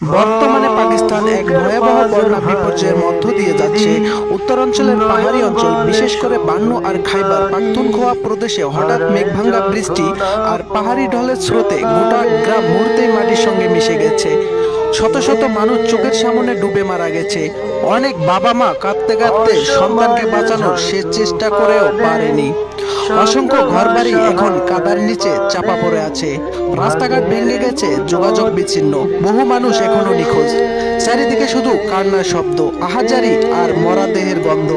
বর্তমানে পাকিস্তান এক ভয়াবহ বন্যা বিপর্যয়ের মধ্য দিয়ে যাচ্ছে। উত্তরাঞ্চলের পাহাড়ি অঞ্চল, বিশেষ করে বান্নু আর খাইবার পাখতুনখোয়া প্রদেশে হঠাৎ মেঘভাঙ্গা বৃষ্টি আর পাহাড়ি ঢলের স্রোতে গোটা গ্রাম মুহূর্তেই মাটির সঙ্গে মিশে গেছে। শত শত মানুষ চোখের সামনে ডুবে মারা গেছে। অনেক বাবা মা কাঁদতে কাঁদতে সন্তানকে বাঁচানোর সে চেষ্টা করেও পারেনি। অসংখ্য ঘরবাড়ি এখন কাদার নিচে চাপা পড়ে আছে। রাস্তাঘাট ভেঙে গেছে, যোগাযোগ বিচ্ছিন্ন। বহু মানুষ এখনও নিখোঁজ। চারিদিকে শুধু কান্নার শব্দ, আহাজারি আর মরা দেহের গন্ধ।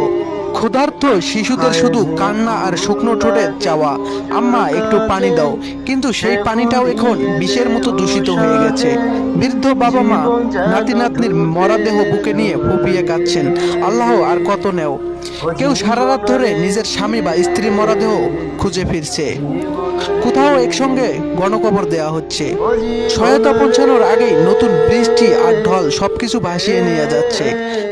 ক্ষুধার্ত শিশুদের শুধু কান্না আর শুকনো ঠোঁটের চাওয়া। আম্মা, একটু পানি দাও। কিন্তু সেই পানিটাও এখন বিষের মতো দূষিত হয়ে গেছে। বৃদ্ধ বাবা মা নাতি নাতনির মরাদেহ বুকে নিয়ে ফুপিয়ে কাঁদছেন। আল্লাহ, আর কত নেও? কেউ সারা রাত ধরে নিজের স্বামী বা স্ত্রীর মরাদেহ খুঁজে ফিরছে। কোথাও একসঙ্গে গণকবর দেয়া হচ্ছে। সহায়তা পৌঁছানোর আগেই নতুন বৃষ্টি আর ঢল সবকিছু ভাসিয়ে নিয়ে যাচ্ছে।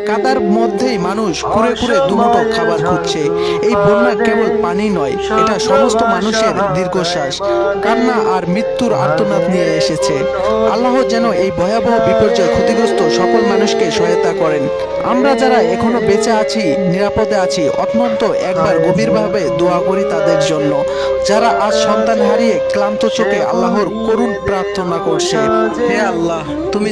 কাদার মধ্যেই মানুষ কুড়ে কুড়ে দুমুটো খাবার খুঁজছে। এই বন্যা কেবল পানি নয়, এটা সমস্ত মানুষের দীর্ঘশ্বাস। কান্না আর মৃত্যুর আর্তনাদ নিয়ে এসেছে। আল্লাহ যেন এই ভয়াবহ বিপর্যয় ক্ষতিগ্রস্ত সকল মানুষকে সহায়তা করেন। আমরা যারা এখনও বেঁচে আছি, নিরাপদে আছি, অত্যন্ত একবার গভীরভাবে দোয়া করি তাদের জন্য। যারা আজ সন্তান হারিয়ে ক্লান্ত চোখে আল্লাহর করুণ প্রার্থনা করছে। হে আল্লাহ, তুমি